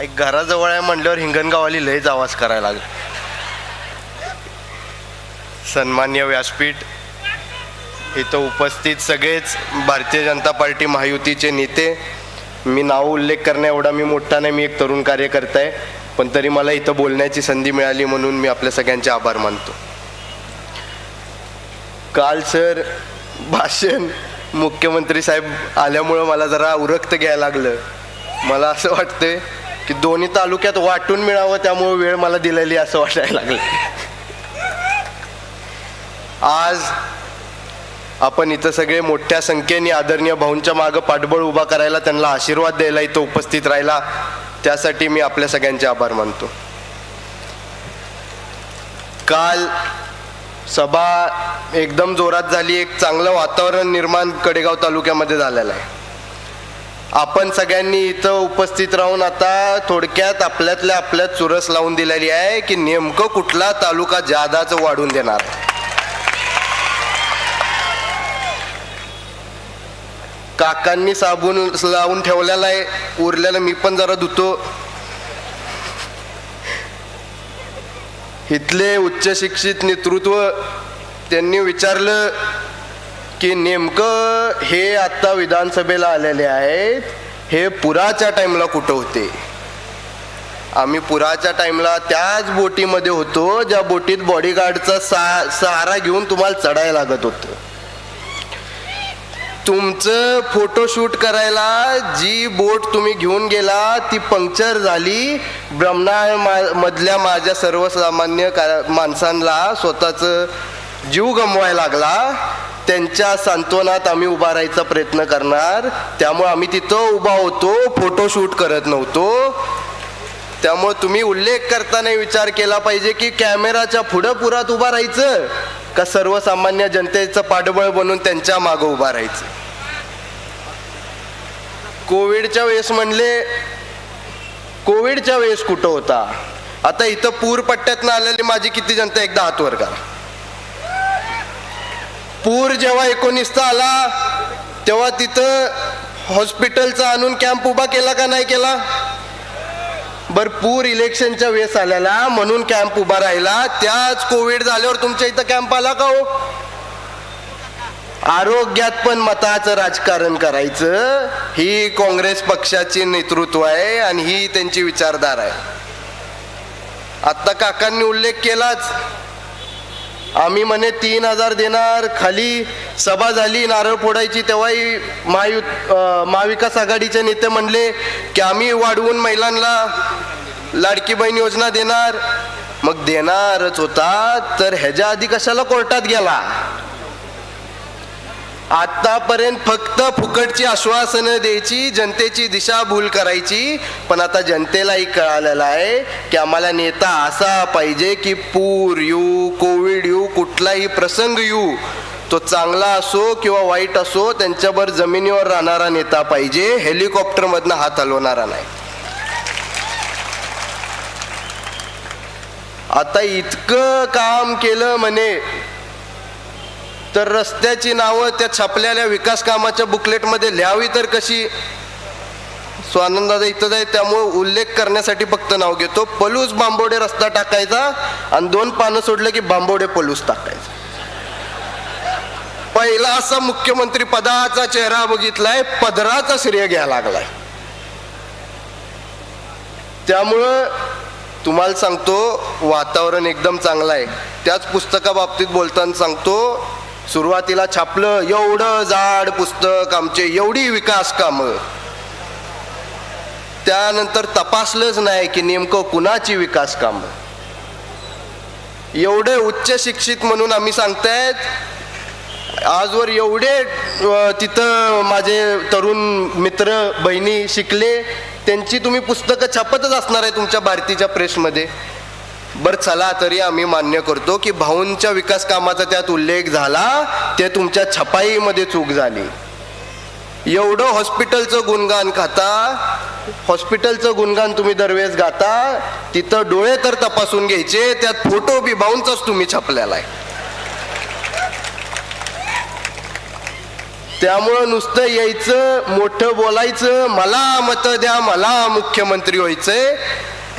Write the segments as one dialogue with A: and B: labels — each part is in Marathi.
A: एक घराजवळ आहे म्हणल्यावर हिंगणगावाली लय आवाज करायला लागला. सन्मान्य व्यासपीठ इथं उपस्थित सगळेच भारतीय जनता पार्टी महायुतीचे नेते. मी नाव उल्लेख करण्या एवढा मी मोठा नाही मी एक तरुण कार्यकर्ता आहे. पण तरी मला इथं बोलण्याची संधी मिळाली म्हणून मी आपल्या सगळ्यांचे आभार मानतो. काल सर भाषण मुख्यमंत्री साहेब आल्यामुळं मला जरा उरक्त घ्यायला लागलं. मला असं वाटतंय की दोन्ही तालुक्यात वाटून मिळावं त्यामुळे वेळ मला दिलेली असं वाटायला लागलं. आज आपण इथं सगळे मोठ्या संख्येने आदरणीय भाऊंच्या मागं पाठबळ उभा करायला त्यांना आशीर्वाद द्यायला इथं उपस्थित राहिला. त्यासाठी मी आपल्या सगळ्यांचे आभार मानतो. काल सभा एकदम जोरात झाली. एक चांगलं वातावरण निर्माण कडेगाव तालुक्यामध्ये झालेलं आहे. आपण सगळ्यांनी इथं उपस्थित राहून आता थोडक्यात आपल्यातल्या आपल्यात चुरस लावून दिलेली आहे की नेमकं कुठला तालुका जादाच वाढून देणार? काकांनी साबून लावून ठेवलेला आहे. उरलेला मी पण जरा धुतो. इथले उच्च शिक्षित नेतृत्व त्यांनी विचारलं की नेमकं हे आत्ता विधानसभेला आलेले आहेत हे पुराच्या टाईमला कुठं होते? आम्ही पुराच्या टाईमला त्याच बोटीमध्ये होतो ज्या बोटीत बॉडीगार्डचा सा सहारा घेऊन तुम्हाला चढायला लागत होतं. तुमचं फोटोशूट करायला जी बोट तुम्ही घेऊन गेला ती पंक्चर झाली. ब्रह्मणा मधल्या माझ्या सर्वसामान्य का माणसांना स्वतःचं जीव गमवायला लागला. त्यांच्या सांत्वनात आम्ही उभा राहायचा प्रयत्न करणार. त्यामुळे आम्ही तिथं उभा होतो फोटोशूट करत नव्हतो. त्यामुळे तुम्ही उल्लेख करताना विचार केला पाहिजे की कॅमेराच्या पुढं पुरात उभा राहायचं का सर्वसामान्य जनतेचं पाठबळ बनून त्यांच्या मागं उभा राहायचं? कोविडच्या वेळेस म्हणले कोविडच्या वेळेस कुठं होता? आता इथं पूर पट्ट्यातनं आलेली माझी किती जनता? एकदा हात वर करा पूर जेव्हा एकोणीसचा आला तेव्हा तिथं हॉस्पिटलचा आणून कॅम्प उभा केला का नाही केला? बर पूर इलेक्शनच्या वेळेस आलेला म्हणून कॅम्प उभा राहिला. त्याच कोविड झाल्यावर तुमच्या इथं कॅम्प आला का हो? आरोग्यात पण मताचं राजकारण करायचं ही काँग्रेस पक्षाचे नेतृत्व आहे आणि ही त्यांची विचारधारा आहे. आत्ता काकांनी उल्लेख केलाच. आम्ही म्हणे तीन हजार देणार खाली सभा झाली नारळ फोडायची तेव्हाही महायु महाविकास आघाडीचे नेते म्हणले की आम्ही वाढवून महिलांना लाडकी बहीण योजना देणार. मग देणारच होता तर ह्याच्या आधी कशाला कोर्टात गेला? आतापर्यंत फक्त फुकटची आश्वासनं द्यायची जनतेची दिशाभूल करायची. पण आता जनतेलाही कळालेलं आहे की आम्हाला नेता असा पाहिजे की पूर येऊ कोविड येऊ कुठलाही प्रसंग येऊ तो चांगला असो किंवा वाईट असो त्यांच्यावर जमिनीवर राहणारा नेता पाहिजे हेलिकॉप्टरमधनं हात हलवणारा नाही. आता इतकं काम केलं म्हणे तर रस्त्याची नावं त्या छापलेल्या विकास कामाच्या बुकलेटमध्ये लिहावी तर कशी? स्वानंदाचा इथं आहे त्यामुळे उल्लेख करण्यासाठी फक्त नाव घेतो. पलूस बांबोडे रस्ता टाकायचा आणि दोन पानं सोडलं की बांबोडे पलूस टाकायचा. पहिला असा मुख्यमंत्री पदाचा चेहरा बघितलाय पदराचा श्रेय घ्यायला लागलाय. त्यामुळं तुम्हाला सांगतो वातावरण एकदम चांगलं आहे. त्याच पुस्तकाबाबतीत बोलताना सांगतो सुरुवातीला छापलं एवढं जाड पुस्तक आमचे एवढी विकास कामं. त्यानंतर तपासलंच नाही की नेमकं कुणाची विकास कामं. एवढे उच्च शिक्षित म्हणून आम्ही सांगतायत आजवर एवढे तिथं माझे तरुण मित्र बहिणी शिकले त्यांची तुम्ही पुस्तकं छापतच असणार आहे तुमच्या भारतीच्या प्रेसमध्ये. बरं चला तरी आम्ही मान्य करतो की भाऊंच्या विकास कामाचा त्यात उल्लेख झाला ते तुमच्या छपाईमध्ये चूक झाली. एवढं हॉस्पिटलचं गुणगान खाता हॉस्पिटलचं गुणगान तुम्ही दरवेळेस गाता तिथं डोळे तर तपासून घ्यायचे त्यात फोटो बी भाऊंचाच तुम्ही छापलेला आहे. त्यामुळं नुसतं यायचं मोठं बोलायचं मला मतं द्या मला मुख्यमंत्री व्हायचंय.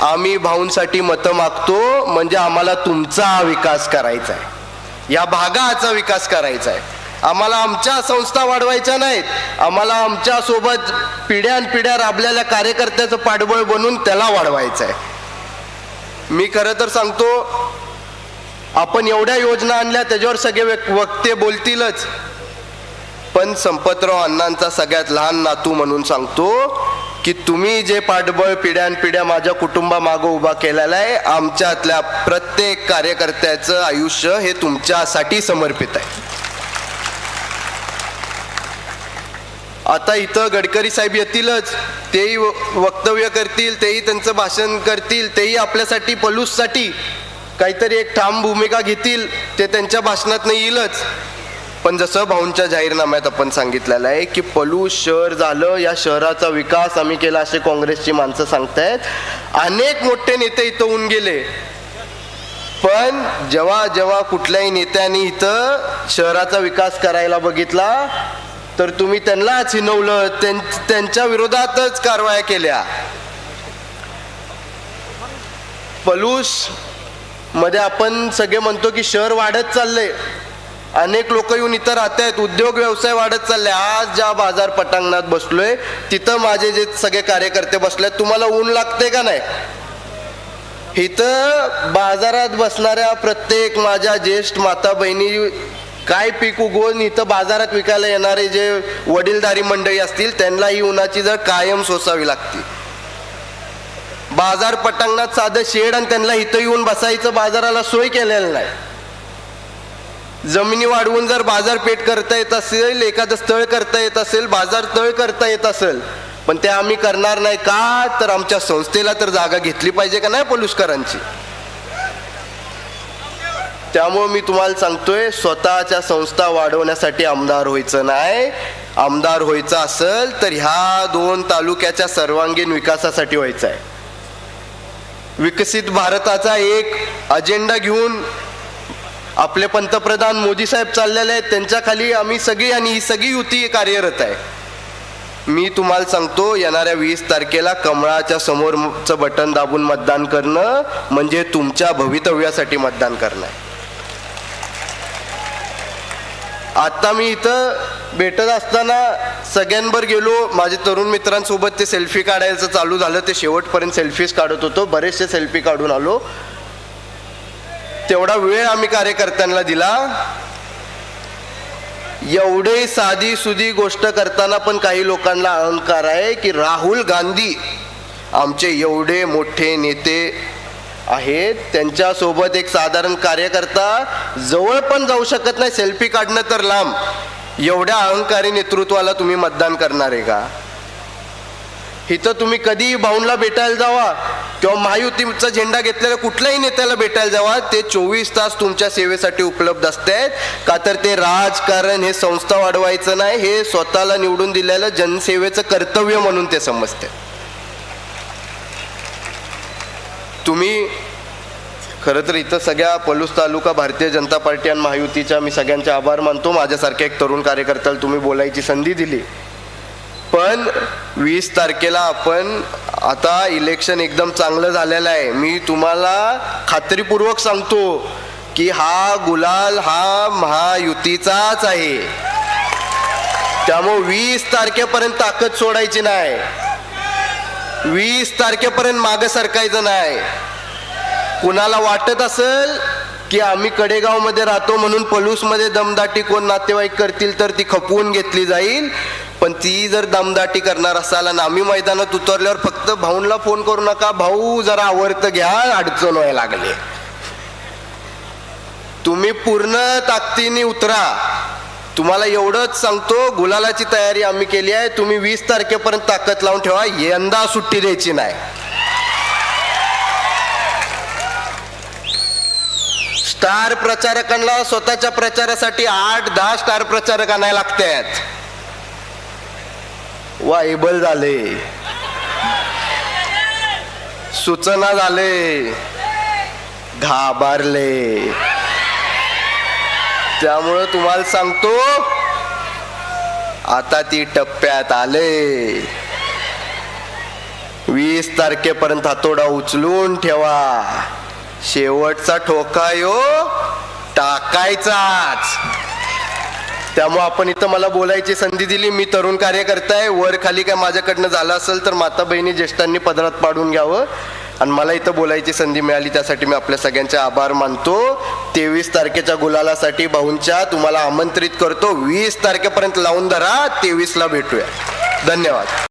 A: आम्ही भाऊंसाठी मतं मागतो म्हणजे आम्हाला तुमचा विकास करायचा आहे. या भागाचा विकास करायचा आहे. आम्हाला आमच्या संस्था वाढवायच्या नाहीत. आम्हाला आमच्यासोबत पिढ्यानपिढ्या राबलेल्या कार्यकर्त्याचं पाठबळ बनून त्याला वाढवायचं आहे. मी खरं तर सांगतो आपण एवढ्या योजना आणल्या त्याच्यावर सगळे वक्ते बोलतीलच. पण संपतराव अण्णांचा सगळ्यात लहान नातू म्हणून सांगतो की तुम्ही जे पाठबळ पिढ्यानपिढ्या माझ्या कुटुंबामागं उभा केलेला आहे आमच्यातल्या प्रत्येक कार्यकर्त्याचं आयुष्य हे तुमच्यासाठी समर्पित आहे. आता इथं गडकरी साहेब येतीलच. तेही व- वक्तव्य करतील तेही त्यांचं भाषण करतील तेही आपल्यासाठी पलूससाठी काहीतरी एक ठाम भूमिका घेतील ते त्यांच्या भाषणात येईलच. पण जसं भाऊंच्या जाहीरनाम्यात आपण सांगितलेलं आहे की पलूस शहर झालं या शहराचा विकास आम्ही केला असे काँग्रेसची माणसं सांगतायत. अनेक मोठे नेते इथं होऊन गेले. पण जेव्हा जेव्हा कुठल्याही नेत्यांनी इथं शहराचा विकास करायला बघितला तर तुम्ही त्यांनाच हिनवलं त्यां- त्यांच्या विरोधातच कारवाया केल्या. पलूसमध्ये आपण सगळे म्हणतो की शहर वाढत चाललंय. अनेक लोक येऊन इथं राहत आहेत. उद्योग व्यवसाय वाढत चालले आज ज्या बाजार पटांगणात बसलोय तिथं माझे जे सगळे कार्यकर्ते बसले तुम्हाला ऊन लागते का नाही? इथं बाजारात बसणाऱ्या प्रत्येक माझ्या ज्येष्ठ माता बहिणी काय पीक उगवून इथं बाजारात विकायला येणारे जे वडीलधारी मंडळी असतील त्यांना ही उन्हाची जर कायम सोसावी लागते. बाजार पटांगणात साधं शेड आणि त्यांना इथं येऊन बसायचं बाजाराला सोय केलेलं नाही. जमिनी वाढवून जर बाजारपेठ करता येत असेल एखादं स्थळ करता येत असेल बाजार तळ करता येत असेल पण ते आम्ही करणार नाही का? तर आमच्या संस्थेला तर जागा घेतली पाहिजे का नाही पलुसकरांची? त्यामुळे मी तुम्हाला सांगतोय स्वतःच्या संस्था वाढवण्यासाठी आमदार व्हायचं नाही. आमदार व्हायचं असेल तर ह्या दोन तालुक्याच्या सर्वांगीण विकासासाठी व्हायचं आहे विकसित भारताचा एक अजेंडा घेऊन आपले पंतप्रधान मोदी साहेब चाललेले आहेत त्यांच्याखाली आम्ही सगळी आणि ही सगळी युती कार्यरत आहे. मी तुम्हाला सांगतो येणाऱ्या वीस तारखेला कमळाच्या समोरचं बटन दाबून मतदान करणं म्हणजे तुमच्या भवितव्यासाठी मतदान करणं आहे. आत्ता मी इथं भेटत असताना सगळ्यांवर गेलो माझे तरुण मित्रांसोबत ते सेल्फी काढायचं चालू झालं ते शेवटपर्यंत सेल्फीज काढत होतो बरेचसे सेल्फी काढून आलो. तेवढा वेळ आम्ही कार्यकर्त्यांना दिला. एवढे साधी सुधी गोष्ट करताना पण काही लोकांना अहंकार आहे की राहुल गांधी आमचे एवढे मोठे नेते आहेत. त्यांच्यासोबत एक साधारण कार्यकर्ता जवळ पण जाऊ शकत नाही. सेल्फी काढणं तर लांब. एवढ्या अहंकारी नेतृत्वाला तुम्ही मतदान करणार आहे का? इथं तुम्ही कधीही भाऊंला भेटायला जावा. किंवा महायुतीचा झेंडा घेतलेल्या कुठल्याही नेत्याला भेटायला जावा ते चोवीस तास तुमच्या सेवेसाठी उपलब्ध असतात. का तर ते राजकारण हे संस्था वाढवायचं नाही हे स्वतःला निवडून दिलेलं जनसेवेचं कर्तव्य म्हणून ते समजते. तुम्ही खरं तर इथं सगळ्या पलूस तालुका भारतीय जनता पार्टी आणि महायुतीच्या मी सगळ्यांचे आभार मानतो. माझ्यासारख्या एक तरुण कार्यकर्त्याला तुम्ही बोलायची संधी दिली. पण वीस तारखेला आपण आता इलेक्शन एकदम चांगलं झालेलं आहे. मी तुम्हाला खात्रीपूर्वक सांगतो की हा गुलाल हा महायुतीचाच आहे. त्यामुळे वीस तारखेपर्यंत ताकद सोडायची नाही. वीस तारखेपर्यंत मागं सरकायचं नाही. कुणाला वाटत असेल की आम्ही कडेगावमध्ये राहतो म्हणून पलूसमध्ये दमदाटी कोण नातेवाईक करतील तर ती खपवून घेतली जाईल. पण ती जर दमदाटी करणार असाल आणि आम्ही मैदानात उतरल्यावर फक्त भाऊंला फोन करू नका भाऊ जरा आवर्त घ्या अडचण व्हायला लागले. तुम्ही पूर्ण ताकदीने उतरा. तुम्हाला एवढंच सांगतो गुलालाची तयारी आम्ही केली आहे. तुम्ही वीस तारखेपर्यंत ताकद लावून ठेवा यंदा सुट्टी द्यायची नाही. स्टार प्रचारकांना स्वतःच्या प्रचारासाठी आठ दहा स्टार प्रचारक आणायला लागतात. वायबल झाले. सूचना झाले. घाबरले. त्यामुळं तुम्हाला सांगतो आता ती टप्प्यात आले. वीस तारखेपर्यंत हातोडा उचलून ठेवा. शेवटचा ठोका यो टाकायचाच. त्यामुळे आपण इथं मला बोलायची संधी दिली. मी तरुण कार्यकर्ता आहे वर खाली काय माझ्याकडनं झालं असेल तर माता बहिणी ज्येष्ठांनी पदरात पाडून घ्यावं. आणि मला इथं बोलायची संधी मिळाली त्यासाठी मी आपल्या सगळ्यांचे आभार मानतो. तेवीस तारखेच्या गुलालासाठी भाऊंच्या तुम्हाला आमंत्रित करतो. वीस तारखेपर्यंत लावून धरा. तेवीसला भेटूया. धन्यवाद.